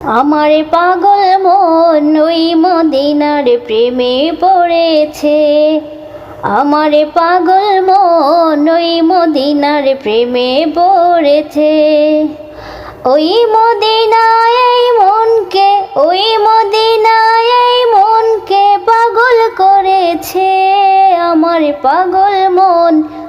আমার পাগল মন ওই মদিনার প্রেমে পড়েছে। আমার পাগল মন ওই মদিনার প্রেমে পড়েছে। ওই মদিনায় এই মনকে, ওই মদিনায় এই মনকে পাগল করেছে। আমার পাগল মন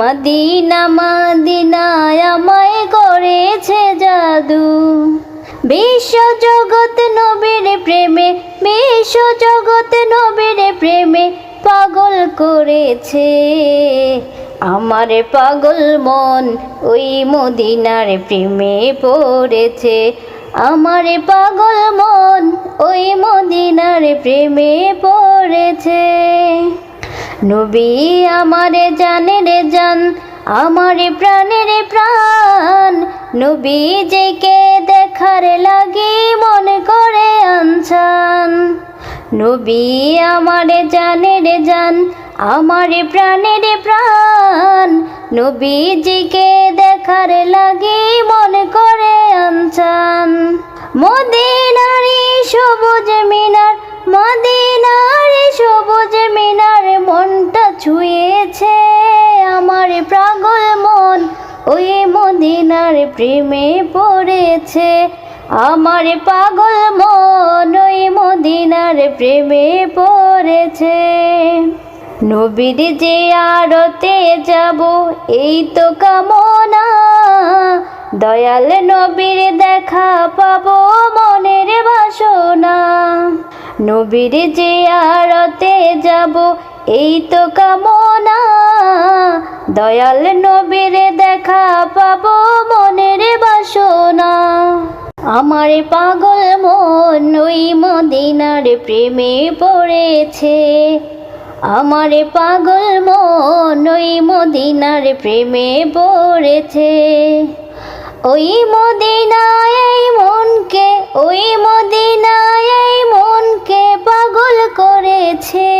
মদিনা মদিনায় আমায় করেছে জাদু। বিশ্ব জগৎ নবীর প্রেমে, বিশ্ব জগৎ নবীর প্রেমে পাগল করেছে। আমার পাগল মন ওই মদিনার প্রেমে পড়েছে। আমার পাগল মন ওই মদিনার প্রেমে পড়েছে। নবী আমারে জানে রে জান, আমার প্রাণের প্রাণ। নবী যেকে দেখার লাগি মন করে আনছান। নবী আমারে জানে রে জান, আমার প্রাণের প্রাণ। নবীজিকে দেখার লাগি মন করে আনছান। মদিনারি মদিনার প্রেমে পড়েছে। আমার পাগল মন ওই মদিনার প্রেমে পড়েছে। নবীর যে আরতে যাব, এই তো কামনা। দয়াল নবীর দেখা পাবো মনের বাসনা। নবীর যে আরতে যাব, এই তো কামনা। দয়াল নবীর দেখা আমার পাগল মন ওই মদিনার প্রেমে পড়েছে। আমার পাগল মন ওই মদিনার প্রেমে পড়েছে। ওই মদিনায় মনকে, ওই মদিনায় মনকে পাগল করেছে।